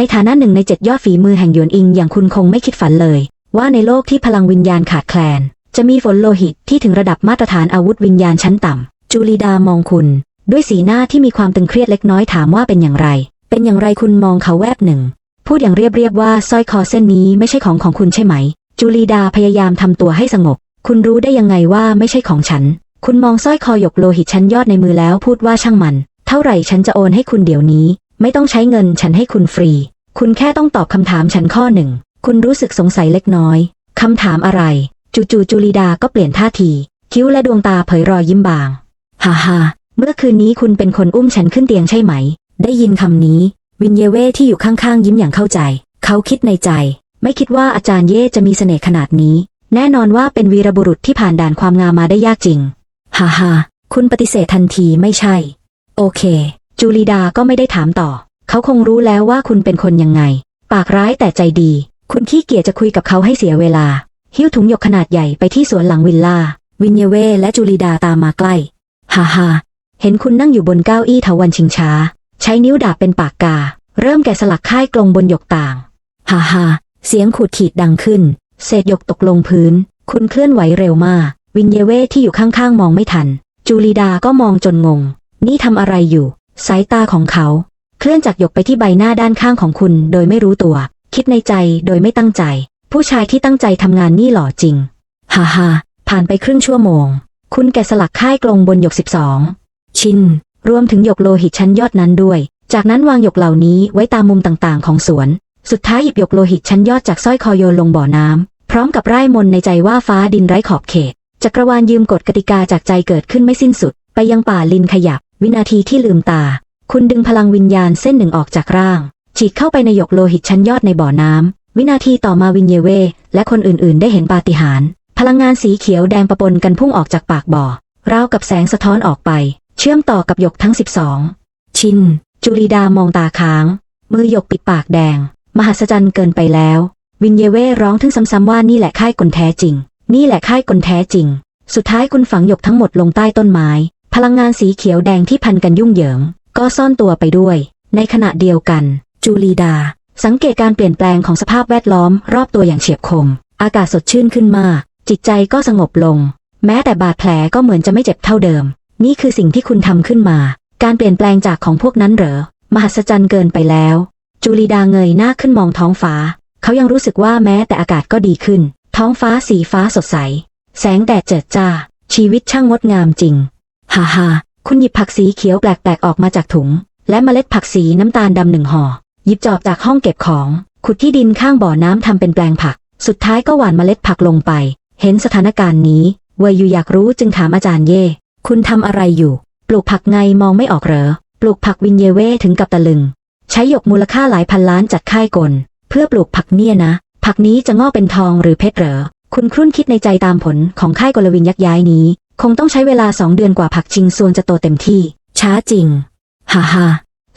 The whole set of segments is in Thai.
ในฐานะหนึ่งในเจ็ดยอดฝีมือแห่งหยวนอิงอย่างคุณคงไม่คิดฝันเลย ว่าในโลกที่พลังวิญญาณขาดแคลน จะมีฝนโลหิตที่ถึงระดับมาตรฐานอาวุธวิญญาณชั้นต่ำจูลีดามองคุณ ด้วยสีหน้าที่มีความตึงเครียดเล็กน้อยถามว่าเป็นอย่างไร เป็นอย่างไรคุณมองเขาแวบหนึ่ง พูดอย่างเรียบๆว่าสร้อยคอเส้นนี้ไม่ใช่ของของคุณใช่ไหม จูลีดาพยายามทำตัวให้สงบ คุณรู้ได้ยังไงว่าไม่ใช่ของฉัน คุณมองสร้อยคอหยกโลหิตชั้นยอดในมือแล้วพูดว่าช่างมัน เท่าไหร่ฉันจะโอนให้คุณเดี๋ยวนี้ ไม่ต้องใช้เงินฉันให้คุณฟรี คุณแค่ต้องตอบคำถามฉันข้อหนึ่ง คุณรู้สึกสงสัยเล็กน้อยคำถามอะไร จู่ๆจูลีดาก็เปลี่ยนท่าที คิ้วและดวงตาเผยรอยยิ้มบาง ฮ่าฮ่าเมื่อคืนนี้คุณเป็นคนอุ้มฉันขึ้นเตียงใช่ไหม ได้ยินคำนี้ วินเยเว่ที่อยู่ข้างๆ ยิ้มอย่างเข้าใจ เขาคิดในใจ ไม่คิดว่าอาจารย์เย่จะมีเสน่ห์ขนาดนี้ แน่นอนว่าเป็นวีรบุรุษที่ผ่านด่านความงามมาได้ยากจริง ฮ่าฮ่าคุณปฏิเสธทันทีไม่ใช่ โอเค จูลีดาก็ไม่ได้ถามต่อ เขาคงรู้แล้วว่าคุณเป็นคนยังไง ปากร้ายแต่ใจดี คุณขี้เกียจจะคุยกับเขาให้เสียเวลา หิ้วถุงหยกขนาดใหญ่ไปที่สวนหลังวิลล่า วินเยเวและจูลีดาตามมาใกล้ ฮ่าฮ่าเห็นคุณนั่งอยู่บนเก้าอี้เถาวันชิงช้า ใช้นิ้วดาบเป็นปากกา เริ่มแกะสลักค่ายกลงบนหยกต่าง ฮ่าฮ่าเสียงขูดขีดดังขึ้น เศษหยกตกลงพื้น คุณเคลื่อนไหวเร็วมาก วินเยเวที่อยู่ข้างๆมองไม่ทัน จูลีดาก็มองจนงง นี่ทำอะไรอยู่ สายตาของเขา เคลื่อนจากหยกไปที่ใบหน้าด้านข้างของคุณ โดยไม่รู้ตัว คิดในใจโดยไม่ตั้งใจ ผู้ชายที่ตั้งใจทำงานนี่หล่อจริง ฮ่าฮ่าผ่านไปครึ่งชั่วโมง คุณแกะสลักค่ายกลงบนหยก 12 ชิ้น รวมถึงหยกโลหิตชั้นยอดนั้นด้วย จากนั้นวางหยกเหล่านี้ไว้ตามมุมต่างๆ ของสวน สุดท้ายหยิบหยกโลหิตชั้นยอดจากสร้อยคอโยนลงบ่อน้ำพร้อมกับไร่ายมนในใจว่าฟ้าดินไร้ขอบเขตจักรวาลยืมกฎกติกาจากใจเกิดขึ้นไม่สิ้นสุด ไปยังป่าลินขยับ วินาทีที่ลืมตา คุณดึงพลังวิญญาณเส้นหนึ่งออกจากร่าง ฉีดเข้าไปในหยกโลหิตชั้นยอดในบ่อน้ำ วินาทีต่อมาวินเยเว และคนอื่นๆ ได้เห็นปาฏิหาริย์พลังงานสีเขียวแดงปะปนกันพุ่งออกจากปากบ่อราวกับแสงสะท้อนออกไป เชื่อมต่อกับหยกทั้ง 12 ชินจูลีดามองตาค้าง มือหยกปิดปากแดง มหัศจรรย์เกินไปแล้ว วินเยเวร้องถึงซ้ำๆว่านี่แหละค่ายกลแท้จริง นี่แหละค่ายกลแท้จริง สุดท้ายคุณฝังหยกทั้งหมดลงใต้ต้นไม้ ลังงานสีเขียวแดงที่พันกันยุ่งเหยิง ก็ซ่อนตัวไปด้วย ในขณะเดียวกัน จูลีดา สังเกตการเปลี่ยนแปลงของสภาพแวดล้อมรอบตัวอย่างเฉียบคม อากาศสดชื่นขึ้นมาก จิตใจก็สงบลง แม้แต่บาดแผลก็เหมือนจะไม่เจ็บเท่าเดิม นี่คือสิ่งที่คุณทำขึ้นมา การเปลี่ยนแปลงจากของพวกนั้นเหรอ มหัศจรรย์เกินไปแล้ว จูลีดาเงยหน้าขึ้นมองท้องฟ้า เขายังรู้สึกว่าแม้แต่อากาศก็ดีขึ้น ท้องฟ้าสีฟ้าสดใส แสงแดดเจิดจ้า ชีวิตช่างงดงามจริง ฮ่าฮ่าคุณหยิบผักสีเขียวแปลกๆออกมาจากถุง และเมล็ดผักสีน้ำตาลดำหนึ่งห่อ หยิบจอบจากห้องเก็บของ ขุดที่ดินข้างบ่อน้ำทำเป็นแปลงผัก สุดท้ายก็หว่านเมล็ดผักลงไป เห็นสถานการณ์นี้เวยอยู่อยากรู้จึงถามอาจารย์เย่ คุณทำอะไรอยู่ ปลูกผักไงมองไม่ออกเหรอ ปลูกผักวินเยเวถึงกับตะลึง ใช้หยกมูลค่าหลายพันล้านจัดค่ายกล เพื่อปลูกผักเนี่ยนะ ผักนี้จะงอกเป็นทองหรือเพชรเหรอ คุณครุ่นคิดในใจตามผลของค่ายกลวินยักษ์ย้ายนี้ คงต้องใช้เวลาสองเดือนกว่าผักชิงซวนจะโตเต็มที่ ช้าจริง ฮ่าฮ่า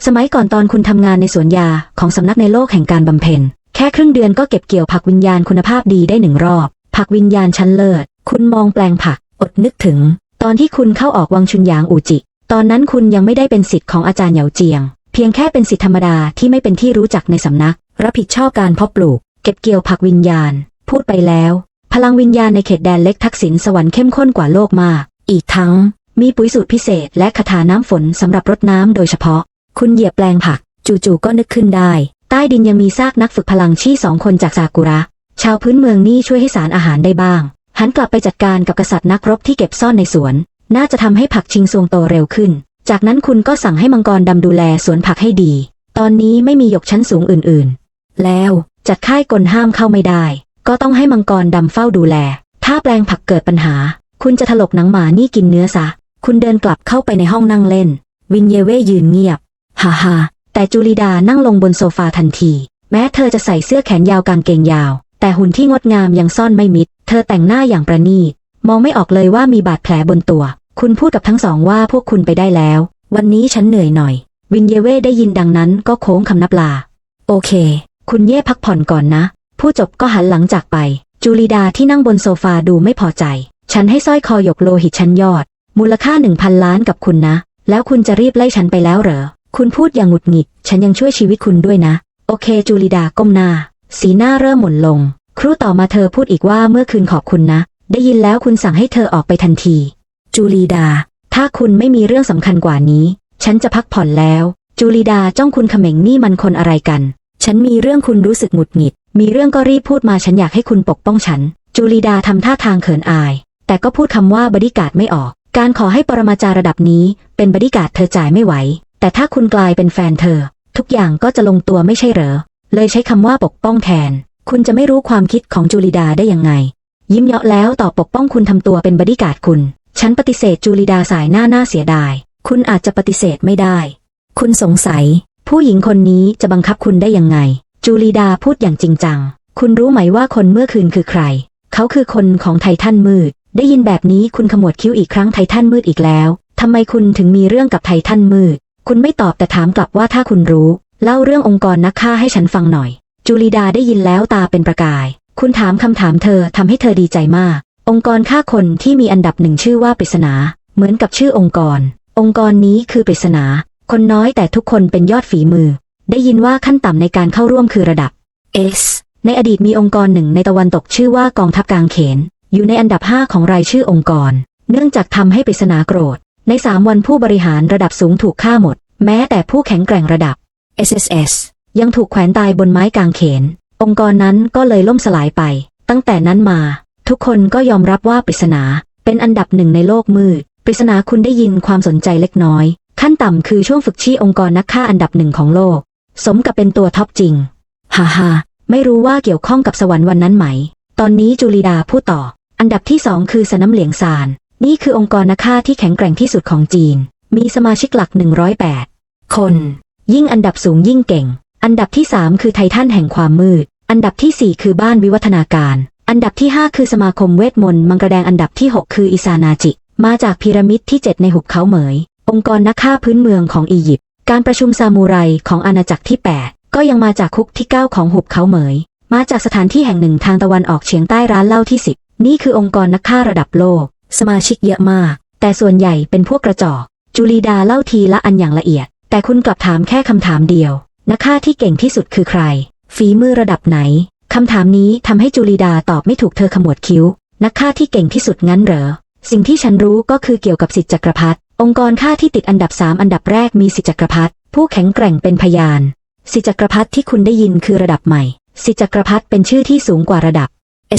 สมัยก่อนตอนคุณทำงานในสวนยาของสำนักในโลกแห่งการบำเพ็ญแค่ครึ่งเดือนก็เก็บเกี่ยวผักวิญญาณคุณภาพดีได้หนึ่งรอบ ผักวิญญาณชั้นเลิศ คุณมองแปลงผัก อดนึกถึง ตอนที่คุณเข้าออกวังชุนหยางอูจิ ตอนนั้นคุณยังไม่ได้เป็นสิทธิ์ของอาจารย์เหยาเจียง เพียงแค่เป็นสิทธิธรรมดาที่ไม่เป็นที่รู้จักในสำนัก รับผิดชอบการเพาะปลูก เก็บเกี่ยวผักวิญญาณ พูดไปแล้ว พลังวิญญาณในเขตแดนเล็กทักษิณสวรรค์เข้มข้นกว่าโลกมาก อีกทั้ง มีปุ๋ยสูตรพิเศษและคาถาน้ำฝนสำหรับรดน้ำโดยเฉพาะ คุณเหยียบแปลงผัก จู่ๆก็นึกขึ้นได้ ใต้ดินยังมีซากนักฝึกพลังชี่สองคนจากซากุระ ชาวพื้นเมืองนี่ช่วยให้สารอาหารได้บ้าง หันกลับไปจัดการกับกษัตริย์นักรบที่เก็บซ่อนในสวน น่าจะทำให้ผักชิงซวงโตเร็วขึ้น จากนั้นคุณก็สั่งให้มังกรดำดูแลสวนผักให้ดี ตอนนี้ไม่มีหยกชั้นสูงอื่นๆ แล้วจัดค่ายกลห้ามเข้าไม่ได้ ก็ต้องให้มังกรดำเฝ้าดูแล ถ้าแปลงผักเกิดปัญหา คุณจะถลกหนังหมานี่กินเนื้อซะ คุณเดินกลับเข้าไปในห้องนั่งเล่น วินเยเว่ยืนเงียบ ฮ่าฮ่าแต่จูลีดานั่งลงบนโซฟาทันที แม้เธอจะใส่เสื้อแขนยาวกางเกงยาว แต่หุ่นที่งดงามยังซ่อนไม่มิด เธอแต่งหน้าอย่างประณีต มองไม่ออกเลยว่ามีบาดแผลบนตัว คุณพูดกับทั้งสองว่าพวกคุณไปได้แล้ว วันนี้ฉันเหนื่อยหน่อย วินเยเว่ได้ยินดังนั้นก็โค้งคำนับลา โอเค คุณเย่พักผ่อนก่อนนะ ผู้จบก็หันหลังจากไป จูลีดาที่นั่งบนโซฟาดูไม่พอใจ ฉันให้สร้อยคอหยกโลหิตชั้นยอด มูลค่าหนึ่งพันล้านกับคุณนะ แล้วคุณจะรีบไล่ฉันไปแล้วเหรอ คุณพูดอย่างหงุดหงิด ฉันยังช่วยชีวิตคุณด้วยนะ โอเค จูลิดาก้มหน้า สีหน้าเริ่มหม่นลง ครู่ต่อมาเธอพูดอีกว่าเมื่อคืนขอบคุณนะ ได้ยินแล้วคุณสั่งให้เธอออกไปทันที จูลีดา ถ้าคุณไม่มีเรื่องสำคัญกว่านี้ ฉันจะพักผ่อนแล้ว จูลีดาจ้องคุณเขม็งนี่มันคนอะไรกัน ฉันมีเรื่องคุณรู้สึกหงุดหงิด มีเรื่องก็รีบพูดมาฉันอยากให้คุณปกป้องฉัน จูลีดาทำท่าทางเขินอาย แต่ก็พูดคำว่าบริการดไม่ออก การขอให้ปรมาจารระดับนี้ เป็นบริการดเธอจ่ายไม่ไหว แต่ถ้าคุณกลายเป็นแฟนเธอ ทุกอย่างก็จะลงตัวไม่ใช่เหรอ เลยใช้คำว่าปกป้องแทน คุณจะไม่รู้ความคิดของจูลีดาได้ยังไง ยิ้มเยาะแล้วต่อปกป้องคุณทำตัวเป็นบริการดคุณ ฉันปฏิเสธจูลีดาสายหน้าหน้าเสียดาย คุณอาจจะปฏิเสธไม่ได้ คุณสงสัย ผู้หญิงคนนี้จะบังคับคุณได้ยังไง จูลีดาพูดอย่างจริงจัง คุณรู้ไหมว่าคนเมื่อคืนคือใคร เขาคือคนของไททันมืด ได้ยินแบบนี้คุณขมวดคิ้วอีกครั้งไททันมืดอีกแล้ว ทำไมคุณถึงมีเรื่องกับไททันมืด คุณไม่ตอบแต่ถามกลับว่าถ้าคุณรู้ เล่าเรื่ององค์กรนักฆ่าให้ฉันฟังหน่อย จูลีดาได้ยินแล้วตาเป็นประกาย คุณถามคำถามเธอทำให้เธอดีใจมาก องค์กรฆ่าคนที่มีอันดับหนึ่งชื่อว่าปริศนา เหมือนกับชื่อองค์กร องค์กรนี้คือปริศนา คนน้อยแต่ทุกคนเป็นยอดฝีมือ ได้ยินว่าขั้นต่ำในการเข้าร่วมคือระดับ S ในอดีตมีองค์กรหนึ่งในตะวันตกชื่อว่ากองทัพกลางเขน อยู่ในอันดับ 5 ของรายชื่อองค์กร เนื่องจากทำให้ปริศนาโกรธ ใน 3 วันผู้บริหารระดับสูงถูกฆ่าหมด แม้แต่ผู้แข็งแกร่งระดับ SSS ยังถูกแขวนตายบนไม้กางเขน องค์กรนั้นก็เลยล่มสลายไป ตั้งแต่นั้นมา ทุกคนก็ยอมรับว่าปริศนาเป็นอันดับหนึ่งในโลกมืด ปริศนาคุณได้ยินความสนใจเล็กน้อย ขั้นต่ำคือช่วงฝึกชี้องค์กรนักฆ่าอันดับหนึ่งของโลก สมกับเป็นตัวท็อปจริง ฮ่าฮ่าไม่รู้ว่าเกี่ยวข้องกับสวรรค์วันนั้นไหม ตอนนี้จูลีดาพูดต่อ อันดับที่สองคือสน้ำเหลียงซาน นี่คือองค์กรนักฆ่าที่แข็งแกร่งที่สุดของจีน มีสมาชิกหลัก 108 คน ยิ่งอันดับสูงยิ่งเก่ง อันดับที่3คือไททันแห่งความมืด อันดับที่สี่คือบ้านวิวัฒนาการ อันดับที่5คือสมาคมเวทมนต์มังกรแดงอันดับที่6คืออิซานาจิ มาจากพีระมิดที่7ในหุบเขาเหมย องค์กรนักฆ่าพื้นเมืองของอียิปต์ การประชุมซามูไรของอาณาจักรที่ 8 ก็ยังมาจากคุกที่ 9 ของหุบเขาเหมย มาจากสถานที่แห่งหนึ่งทางตะวันออกเฉียงใต้ร้านเหล้าที่ 10 นี่คือองค์กรนักฆ่าระดับโลก สมาชิกเยอะมาก แต่ส่วนใหญ่เป็นพวกกระจอกจูลีดาเล่าทีละอันอย่างละเอียด แต่คุณกลับถามแค่คำถามเดียว นักฆ่าที่เก่งที่สุดคือใคร ฝีมือระดับไหนคำถามนี้ทำให้จูลีดาตอบไม่ถูกเธอขมวดคิ้ว นักฆ่าที่เก่งที่สุดงั้นเหรอ สิ่งที่ฉันรู้ก็คือเกี่ยวกับสิทธิจักรพรรดิ องค์กรฆ่าที่ติดอันดับสามอันดับแรกมีสิจักรพรรดิผู้แข็งแกร่งเป็นพยาน สิจักรพรรดิที่คุณได้ยินคือระดับใหม่ สิจักรพรรดิเป็นชื่อที่สูงกว่าระดับ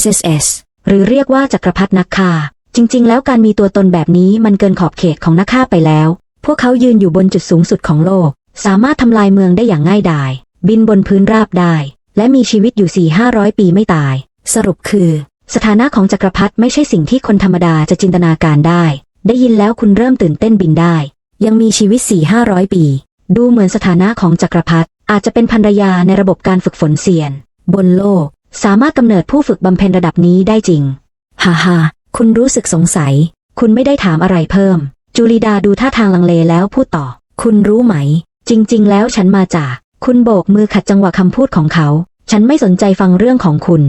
SSS หรือเรียกว่าจักรพรรดินักฆ่า จริง ๆ แล้วการมีตัวตนแบบนี้มันเกินขอบเขตของนักฆ่าไปแล้ว พวกเขายืนอยู่บนจุดสูงสุดของโลก สามารถทำลายเมืองได้อย่างง่ายดาย บินบนพื้นราบได้ และมีชีวิตอยู่4 500ปีไม่ตาย สรุปคือ สถานะของจักรพรรดิไม่ใช่สิ่งที่คนธรรมดาจะจินตนาการได้ ได้ยินแล้วคุณเริ่มตื่นเต้นบินได้ ยังมีชีวิต4 500ปี ดูเหมือนสถานะของจักรพรรดิอาจจะเป็นภรรยาในระบบการฝึกฝนเซียน บนโลก สามารถกำเนิดผู้ฝึกบำเพ็ญระดับนี้ได้จริงฮ่าฮ่าคุณรู้สึกสงสัย คุณไม่ได้ถามอะไรเพิ่ม จูลีดาดูท่าทางลังเลแล้วพูดต่อ คุณรู้ไหม จริง ๆ แล้วฉันมาจาก คุณโบกมือขัดจังหวะคำพูดของเขา ฉันไม่สนใจฟังเรื่องของคุณ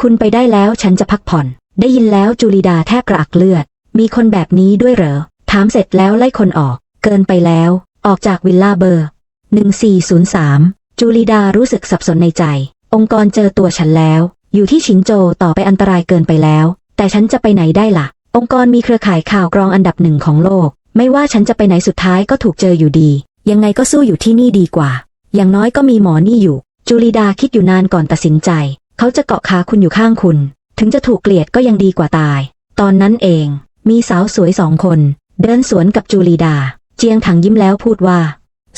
คุณไปได้แล้วฉันจะพักผ่อน ได้ยินแล้วจูลีดาแทบกระอักเลือด มีคนแบบนี้ด้วยเหรอ ถามเสร็จแล้วไล่คนออก เกินไปแล้ว ออกจากวิลล่าเบอร์ 1403 จูลีดารู้สึกสับสนในใจ องค์กรเจอตัวฉันแล้ว อยู่ที่ชินโจต่อไปอันตรายเกินไปแล้ว แต่ฉันจะไปไหนได้ล่ะ องค์กรมีเครือข่ายข่าวกรองอันดับหนึ่งของโลก ไม่ว่าฉันจะไปไหนสุดท้ายก็ถูกเจออยู่ดี ยังไงก็สู้อยู่ที่นี่ดีกว่า อย่างน้อยก็มีหมอนี่อยู่ จูลีดาคิดอยู่นานก่อนตัดสินใจ เขาจะเกาะขาคุณอยู่ข้างคุณ ถึงจะถูกเกลียดก็ยังดีกว่าตาย ตอนนั้นเอง มีสาวสวยสองคน เดินสวนกับจูลีดา เจียงถังยิ้มแล้วพูดว่า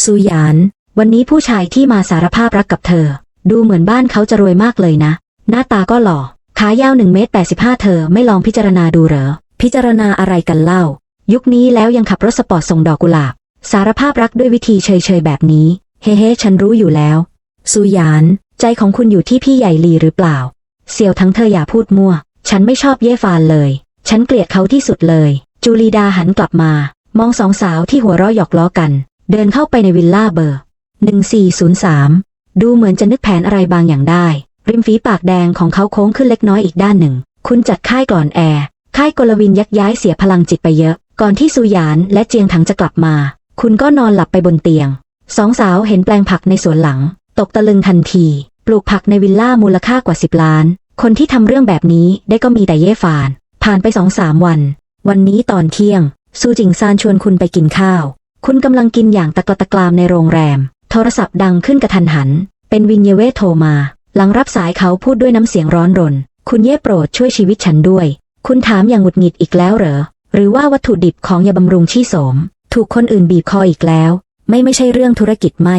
ซูหยาน วันนี้ผู้ชายที่มาสารภาพรักกับเธอ ดูเหมือนบ้านเขาจะรวยมากเลยนะ หน้าตาก็หล่อ ขายาวหนึ่งเมตรแปดสิบห้าเธอไม่ลองพิจารณาดูเหรอ พิจารณาอะไรกันเล่า ยุคนี้แล้วยังขับรถสปอร์ตส่งดอกกุหลาบ สารภาพรักด้วยวิธีเฉยๆแบบนี้ เฮ้เฮ้ฉันรู้อยู่แล้วซูหยาน ใจของคุณอยู่ที่พี่ใหญ่ลีหรือเปล่า เสี่ยวทั้งเธออย่าพูดมั่ว ฉันไม่ชอบเย่ฟานเลย ฉันเกลียดเขาที่สุดเลย จูลีดาหันกลับมา มองสองสาวที่หัวเราะหยอกล้อกัน เดินเข้าไปในวิลล่าเบอร์ 1403 ดูเหมือนจะนึกแผนอะไรบางอย่างได้ ริมฝีปากแดงของเขาโค้งขึ้นเล็กน้อยอีกด้านหนึ่ง คุณจัดค่ายก่อนแอร์ค่ายกลวินยักย้ายเสียพลังจิตไปเยอะ ก่อนที่ซูหยานและเจียงถังจะกลับมา คุณก็นอนหลับไปบนเตียง สองสาวเห็นแปลงผักในสวนหลัง ตกตะลึงทันที ปลูกผักในวิลล่ามูลค่ากว่า 10 ล้าน คนที่ทำเรื่องแบบนี้ได้ก็มีแต่เย่ฟาน ผ่านไปสองสามวัน วันนี้ตอนเที่ยง ซูจิงซานชวนคุณไปกินข้าว คุณกำลังกินอย่างตะกละตะกรามในโรงแรม โทรศัพท์ดังขึ้นกระทันหัน เป็นวินเยเวโทรมา หลังรับสายเขาพูดด้วยน้ำเสียงร้อนรน คุณเย่โปรดช่วยชีวิตฉันด้วย คุณถามอย่างหงุดหงิดอีกแล้วเหรอ หรือว่าวัตถุดิบของยาบำรุงชี่โสม ถูกคนอื่นบีบคออีกแล้ว ไม่ไม่ใช่เรื่องธุรกิจไม่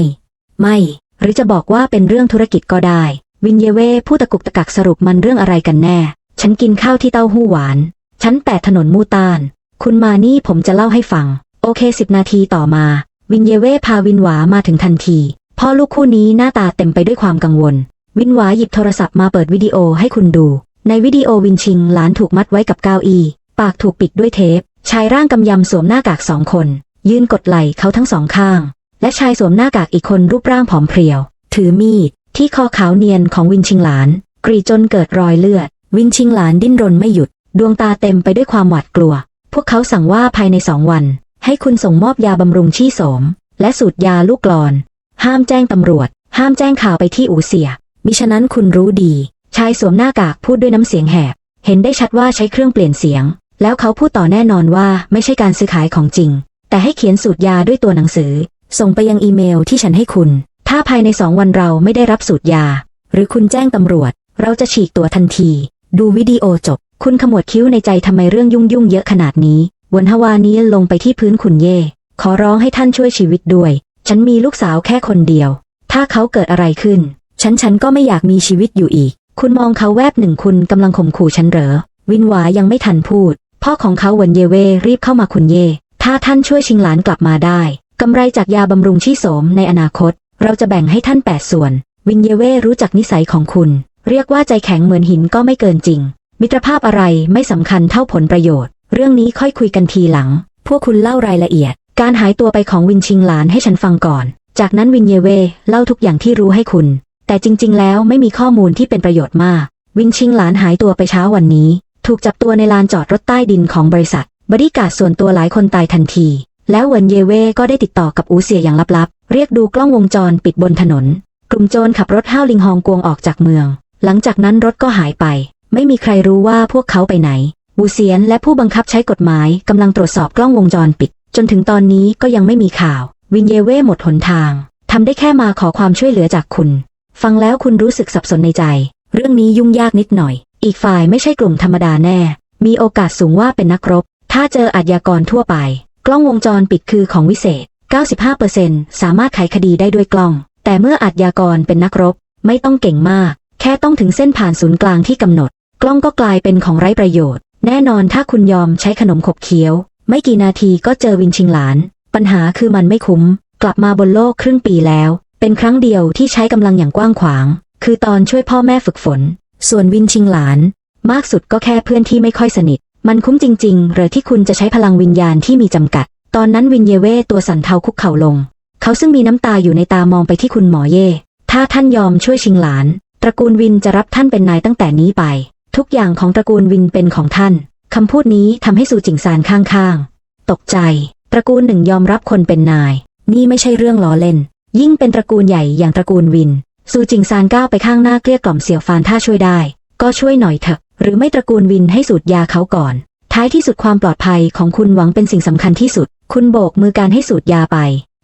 ไม่ หรือจะบอกว่าเป็นเรื่องธุรกิจก็ได้ วินเยเวผู้ตะกุกตะกักสรุปมันเรื่องอะไรกันแน่ ฉันกินข้าวที่เต้าหู้หวานฉันแปดถนนมูตาน คุณมานี่ผมจะเล่าให้ฟัง โอเคสิบนาทีต่อมา วินเยเว่พาวินหวามาถึงทันที พ่อลูกคู่นี้หน้าตาเต็มไปด้วยความกังวล วินหวาหยิบโทรศัพท์มาเปิดวิดีโอให้คุณดู ในวิดีโอวินชิงหลานถูกมัดไว้กับเก้าอี้ ปากถูกปิดด้วยเทป ชายร่างกำยำสวมหน้ากากสองคน ยืนกดไหล่เขาทั้งสองข้าง และชายสวมหน้ากากอีกคนรูปร่างผอมเพรียว ถือมีดที่คอขาวเนียนของวินชิงหลาน กรีดจนเกิดรอยเลือด วินชิงหลานดิ้นรนไม่หยุด ดวงตาเต็มไปด้วยความหวาดกลัว พวกเขาสั่งว่าภายในสองวัน ให้คุณส่งมอบยาบำรุงชี่โสม และสูตรยาลูกกลอน ห้ามแจ้งตำรวจ ห้ามแจ้งข่าวไปที่อูเสีย มิฉะนั้นคุณรู้ดี ชายสวมหน้ากากพูดด้วยน้ำเสียงแหบ เห็นได้ชัดว่าใช้เครื่องเปลี่ยนเสียง แล้วเขาพูดต่อแน่นอนว่าไม่ใช่การซื้อขายของจริง แต่ให้เขียนสูตรยาด้วยตัวหนังสือ ส่งไปยังอีเมลที่ฉันให้คุณ ถ้าภายในสองวันเราไม่ได้รับสูตรยา หรือคุณแจ้งตำรวจ เราจะฉีกตัวทันที ดูวิดีโอจบ คุณขมวดคิ้วในใจทำไมเรื่องยุ่งยุ่งเยอะขนาดนี้ วนฮวานี้ลงไปที่พื้นคุณเย่ ขอร้องให้ท่านช่วยชีวิตด้วย ฉันมีลูกสาวแค่คนเดียว ถ้าเขาเกิดอะไรขึ้น ฉันฉันก็ไม่อยากมีชีวิตอยู่อีก คุณมองเขาแวบหนึ่งคุณกำลังข่มขู่ฉันเหรอ วินหวายังไม่ทันพูด พ่อของเขาวนเยเวรีบเข้ามาคุณเย่ ถ้าท่านช่วยชิงหลานกลับมาได้กำไรจากยาบำรุงชี่โสมในอนาคต เราจะแบ่งให้ท่านแปดส่วน วินเยเวรู้จักนิสัยของคุณ เรียกว่าใจแข็งเหมือนหินก็ไม่เกินจริง มิตรภาพอะไรไม่สำคัญเท่าผลประโยชน์ เรื่องนี้ค่อยคุยกันทีหลัง พวกคุณเล่ารายละเอียด การหายตัวไปของวินชิงหลานให้ฉันฟังก่อน จากนั้นวินเยเวเล่าทุกอย่างที่รู้ให้คุณ แต่จริง ๆ แล้วไม่มีข้อมูลที่เป็นประโยชน์มาก วินชิงหลานหายตัวไปเช้าวันนี้ ถูกจับตัวในลานจอดรถใต้ดินของบริษัท บริการดส่วนตัวหลายคนตายทันที แล้วเวินเยเว่ก็ได้ติดต่อกับอูเซียอย่างลับๆ เรียกดูกล้องวงจรปิดบนถนน กลุ่มโจรขับรถห้าวลิงฮองกวงออกจากเมือง หลังจากนั้นรถก็หายไป ไม่มีใครรู้ว่าพวกเขาไปไหน บูเซียนและผู้บังคับใช้กฎหมายกำลังตรวจสอบกล้องวงจรปิด จนถึงตอนนี้ก็ยังไม่มีข่าว วินเยเว่หมดหนทางทำได้แค่มาขอความช่วยเหลือจากคุณ ฟังแล้วคุณรู้สึกสับสนในใจ เรื่องนี้ยุ่งยากนิดหน่อย อีกฝ่ายไม่ใช่กลุ่มธรรมดาแน่ มีโอกาสสูงว่าเป็นนักรบ ถ้าเจออาชญากรทั่วไป กล้องวงจรปิดคือของวิเศษ 95%สามารถไขคดีได้ด้วยกล้อง แต่เมื่ออาชญากรเป็นนักรบ ไม่ต้องเก่งมาก แค่ต้องถึงเส้นผ่านศูนย์กลางที่กำหนด กล้องก็กลายเป็นของไร้ประโยชน์ แน่นอนถ้าคุณยอมใช้ขนมขบเคี้ยว ไม่กี่นาทีก็เจอวินชิงหลาน ปัญหาคือมันไม่คุ้ม กลับมาบนโลกครึ่งปีแล้ว เป็นครั้งเดียวที่ใช้กำลังอย่างกว้างขวาง คือตอนช่วยพ่อแม่ฝึกฝน ส่วนวินชิงหลาน มากสุดก็แค่เพื่อนที่ไม่ค่อยสนิท มันคุ้มจริงๆหรือที่คุณจะใช้พลังวิญญาณที่มีจำกัด ตอนนั้นวินเยเวตัวสันเทาคุกเข่าลง เขาซึ่งมีน้ำตาอยู่ในตามองไปที่คุณหมอเย่ถ้าท่านยอมช่วยชิงหลาน ตระกูลวินจะรับท่านเป็นนายตั้งแต่นี้ไป ทุกอย่างของตระกูลวินเป็นของท่าน คำพูดนี้ทำให้สูจิงซานข้างๆ ตกใจ ตระกูลหนึ่งยอมรับคนเป็นนาย นี่ไม่ใช่เรื่องล้อเล่น ยิ่งเป็นตระกูลใหญ่อย่างตระกูลวินซูจิงซานก้าวไปข้างหน้าเกลี้ยกล่อมเสี่ยวฟานถ้าช่วยได้ ก็ช่วยหน่อยเถอะ หรือไม่ตระกูลวินให้สูตรยาเขาก่อน ท้ายที่สุดความปลอดภัยของคุณหวังเป็นสิ่งสำคัญที่สุด คุณโบกมือการให้สูตรยาไป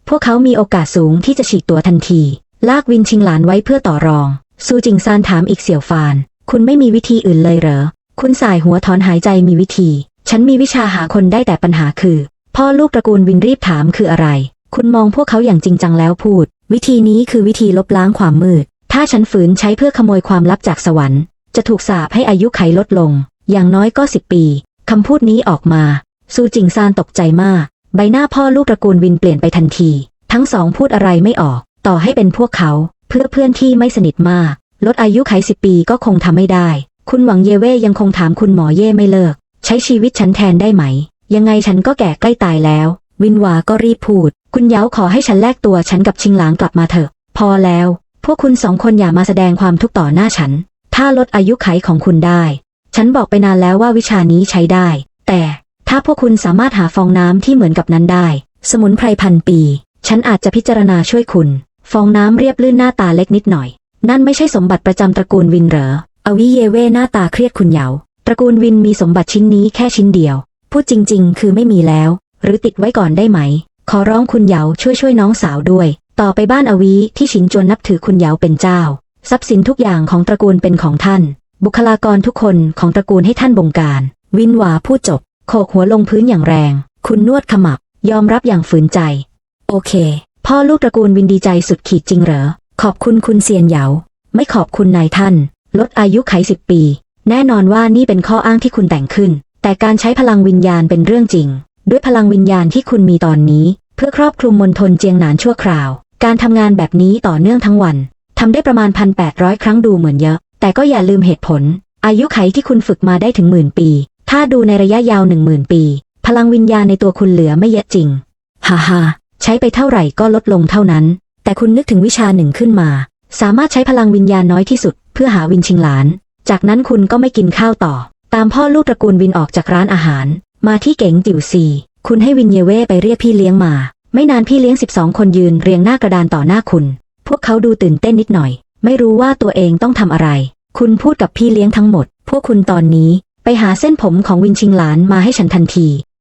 พวกเขามีโอกาสสูงที่จะฉีกตัวทันที ลากวินชิงหลานไว้เพื่อต่อรอง ซูจิงซานถามอีกเสี่ยวฟาน คุณไม่มีวิธีอื่นเลยเหรอ คุณสายหัวถอนหายใจมีวิธี ฉันมีวิชาหาคนได้แต่ปัญหาคือ พ่อลูกตระกูลวินรีบถามคืออะไร คุณมองพวกเขาอย่างจริงจังแล้วพูด วิธีนี้คือวิธีลบล้างความมืด ถ้าฉันฝืนใช้เพื่อขโมยความลับจากสวรรค์ จะถูกสาปให้อายุไขลดลง อย่างน้อยก็สิบปีคำพูดนี้ออกมา ซูจิงซานตกใจมาก ใบหน้าพ่อลูกตระกูลวินเปลี่ยนไปทันที ทั้งสองพูดอะไรไม่ออก ต่อให้เป็นพวกเขา เพื่อเพื่อนที่ไม่สนิทมาก ลดอายุไขสิบปีก็คงทำไม่ได้ คุณหวังเยเว่ยังคงถามคุณหมอเย่ไม่เลิก ใช้ชีวิตฉันแทนได้ไหม ยังไงฉันก็แก่ใกล้ตายแล้ว วินวาก็รีบพูด คุณเย้าขอให้ฉันแลกตัวฉันกับชิงหลางกลับมาเถอะ พอแล้ว พวกคุณสองคนอย่ามาแสดงความทุกข์ต่อหน้าฉัน ถ้าลดอายุไขของคุณได้ ฉันบอกไปนานแล้วว่าวิชานี้ใช้ได้ แต่ถ้าพวกคุณสามารถหาฟองน้ำที่เหมือนกับนั้นได้ สมุนไพรพันปี ฉันอาจจะพิจารณาช่วยคุณ ฟองน้ำเรียบลื่นหน้าตาเล็กนิดหน่อย นั่นไม่ใช่สมบัติประจำตระกูลวินเหรอ อวิเยเว่หน้าตาเครียดคุณเหยา ตระกูลวินมีสมบัติชิ้นนี้แค่ชิ้นเดียว พูดจริง ๆ คือไม่มีแล้ว หรือติดไว้ก่อนได้ไหม ขอร้องคุณเหยาช่วยช่วยน้องสาวด้วย ต่อไปบ้านอวีที่ฉินจวนนับถือคุณเหยาเป็นเจ้า ทรัพย์สินทุกอย่างของตระกูลเป็นของท่าน บุคลากรทุกคนของตระกูลให้ท่านบงการ วินหวาพูดจบ โขกหัวลงพื้นอย่างแรง คุณนวดขมับ ยอมรับอย่างฝืนใจ โอเค พ่อลูกตระกูลวินดีใจสุดขีดจริงเหรอ ขอบคุณคุณเซียนเหยา ไม่ขอบคุณนายท่าน ลดอายุไขสิบปี แน่นอนว่านี่เป็นข้ออ้างที่คุณแต่งขึ้น แต่การใช้พลังวิญญาณเป็นเรื่องจริง ด้วยพลังวิญญาณที่คุณมีตอนนี้ เพื่อครอบคลุมมณฑลเจียงหนานชั่วคราว การทำงานแบบนี้ต่อเนื่องทั้งวันทำได้ประมาณ1,800ครั้งดูเหมือนเยอะ แต่ก็อย่าลืมเหตุผล อายุไขที่คุณฝึกมาได้ถึงหมื่นปี ถ้าดูในระยะยาวหนึ่งหมื่นปี พลังวิญญาณในตัวคุณเหลือไม่เยอะจริง ฮ่าฮ่า ใช้ไปเท่าไหร่ก็ลดลงเท่านั้น แต่คุณนึกถึงวิชาหนึ่งขึ้นมา สามารถใช้พลังวิญญาณน้อยที่สุด เพื่อหาวินชิงหลาน จากนั้นคุณก็ไม่กินข้าวต่อ ตามพ่อลูกตระกูลวินออกจากร้านอาหาร มาที่เก๋งจิ๋วซีคุณให้วินเยเว่ไปเรียกพี่เลี้ยงมา ไม่นานพี่เลี้ยง 12 คนยืนเรียงหน้ากระดานต่อหน้าคุณ พวกเขาดูตื่นเต้นนิดหน่อย ไม่รู้ว่าตัวเองต้องทำอะไร คุณพูดกับพี่เลี้ยงทั้งหมด พวกคุณตอนนี้ไปหาเส้นผมของวินชิงหลานมาให้ฉันทันที